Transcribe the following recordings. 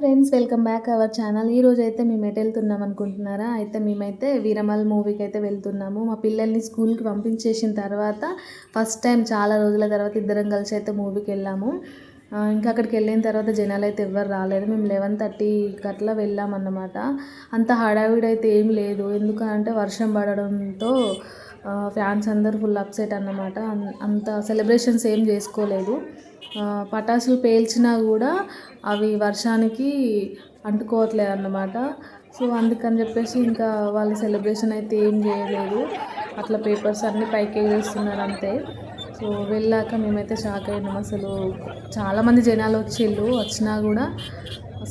Friends welcome back our channel ఈ రోజు అయితే మేము ఎటు వెళ్తున్నాం అనుకుంటున్నారా? అయితే మేమైతే వీరమల్ మూవీకి అయితే వెళ్తున్నాము. మా పిల్లల్ని స్కూల్కి పంపించేసిన తర్వాత ఫస్ట్ టైం చాలా రోజుల తర్వాత ఇద్దరం కలిసి అయితే మూవీకి వెళ్ళాము ఇంకా అక్కడికి వెళ్ళిన తర్వాత జనాలు అయితే ఎవ్వరు రాలేదు. మేము లెవెన్ థర్టీకి అట్లా వెళ్ళామన్నమాట. అంత హడావిడి అయితే ఏం లేదు. ఎందుకంటే వర్షం పడడంతో ఫ్యాన్స్ అందరూ ఫుల్ అప్సెట్ అన్నమాట. అంత సెలబ్రేషన్స్ ఏం చేసుకోలేదు. పటాసులు పేల్చినా కూడా అవి వర్షానికి అంటుకోవట్లేదు అన్నమాట. సో అందుకని చెప్పేసి ఇంకా వాళ్ళు సెలబ్రేషన్ అయితే ఏం చేయలేదు. అట్లా పేపర్స్ అన్నీ పైకి ఎగరేస్తున్నారు అంతే. సో వెళ్ళాక మేమైతే షాక్ అయినాం. అసలు చాలామంది జనాలు వచ్చిళ్ళు వచ్చినా కూడా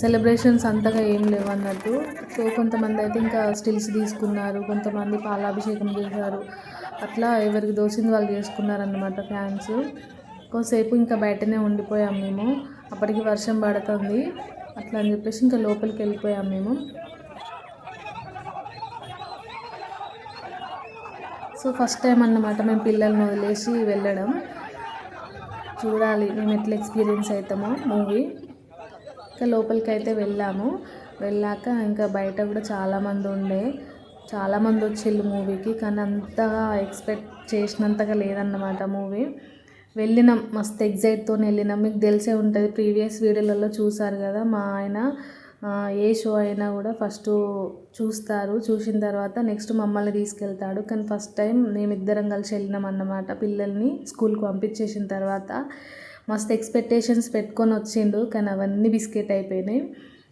సెలబ్రేషన్స్ అంతగా ఏం లేవు అన్నట్టు. సో కొంతమంది అయితే ఇంకా స్టిల్స్ తీసుకున్నారు కొంతమంది పాలాభిషేకం చేశారు. అట్లా ఎవరికి దోచింది వాళ్ళు చేసుకున్నారన్నమాట ఫ్యాన్స్ కొంతసేపు ఇంకా బయటనే ఉండిపోయాం మేము. అప్పటికి వర్షం పడుతుంది. అట్లా అని చెప్పేసి ఇంకా లోపలికి వెళ్ళిపోయాం మేము. సో ఫస్ట్ టైం అన్నమాట మేము పిల్లల్ని వదిలేసి వెళ్ళడం. చూడాలి మేము ఎట్లా ఎక్స్పీరియన్స్ అవుతామో మూవీ. ఇంకా లోపలికి అయితే వెళ్ళాము. వెళ్ళాక ఇంకా బయట కూడా చాలామంది ఉండే. చాలామంది వచ్చిళ్ళు మూవీకి కానీ అంతగా ఎక్స్పెక్ట్ చేసినంతగా లేదన్నమాట మూవీ. వెళ్ళినాం మస్తు ఎగ్జైట్తో వెళ్ళినాం. మీకు తెలిసే ఉంటుంది ప్రీవియస్ వీడియోలలో చూసారు కదా మా ఆయన ఏ షో అయినా కూడా ఫస్ట్ చూస్తారు. చూసిన తర్వాత నెక్స్ట్ మమ్మల్ని తీసుకెళ్తాడు. కానీ ఫస్ట్ టైం మేమిద్దరం కలిసి వెళ్ళినాం అన్నమాట పిల్లల్ని స్కూల్కి పంపించేసిన తర్వాత. మస్తు ఎక్స్పెక్టేషన్స్ పెట్టుకొని వచ్చిండు కానీ అవన్నీ బిస్కెట్ అయిపోయినాయి.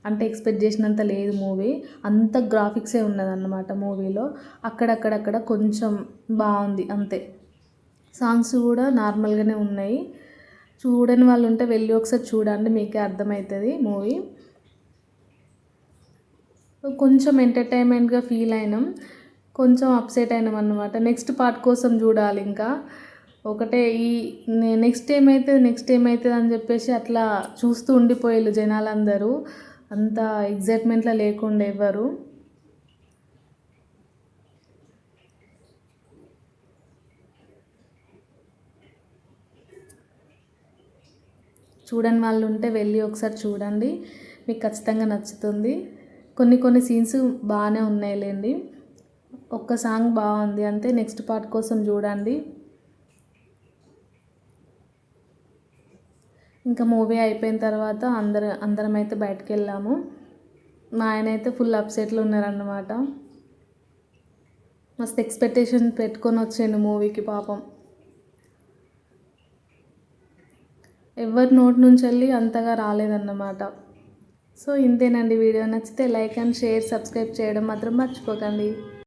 అంటే ఎక్స్పెక్ట్ చేసినంత లేదు మూవీ అంత గ్రాఫిక్సే ఉన్నదన్నమాట మూవీలో అక్కడక్కడక్కడ కొంచెం బాగుంది అంతే. సాంగ్స్ కూడా నార్మల్గానే ఉన్నాయి. చూడని వాళ్ళు ఉంటే వెళ్ళి ఒకసారి చూడండి మీకే అర్థమవుతుంది మూవీ కొంచెం ఎంటర్టైన్మెంట్గా ఫీల్ అయినాం. కొంచెం అప్సెట్ అయినాం అన్నమాట. నెక్స్ట్ పార్ట్ కోసం చూడాలి ఇంకా. ఒకటే ఈ నెక్స్ట్ ఏమవుతుంది నెక్స్ట్ ఏమవుతుంది అని చెప్పేసి అట్లా చూస్తూ ఉండిపోయారు జనాలందరూ. అంత ఎగ్జైట్మెంట్లో లేకుండా ఎవ్వరు. చూడని వాళ్ళు ఉంటే వెళ్ళి ఒకసారి చూడండి. మీకు ఖచ్చితంగా నచ్చుతుంది. కొన్ని కొన్ని సీన్స్ బాగానే ఉన్నాయిలేండి. ఒక్క సాంగ్ బాగుంది అంతే నెక్స్ట్ పార్ట్ కోసం చూడండి. ఇంకా మూవీ అయిపోయిన తర్వాత అందరు అందరం అయితే బయటకు వెళ్ళాము మా ఆయన అయితే ఫుల్ అప్సెట్లో ఉన్నారన్నమాట. మస్తు ఎక్స్పెక్టేషన్ పెట్టుకొని వచ్చాను మూవీకి పాపం. ఎవరి నోటి నుంచి వెళ్ళి అంతగా రాలేదన్నమాట. సో ఇంతేనండి వీడియో. నచ్చితే లైక్ అండ్ షేర్ సబ్స్క్రైబ్ చేయడం మాత్రం మర్చిపోకండి.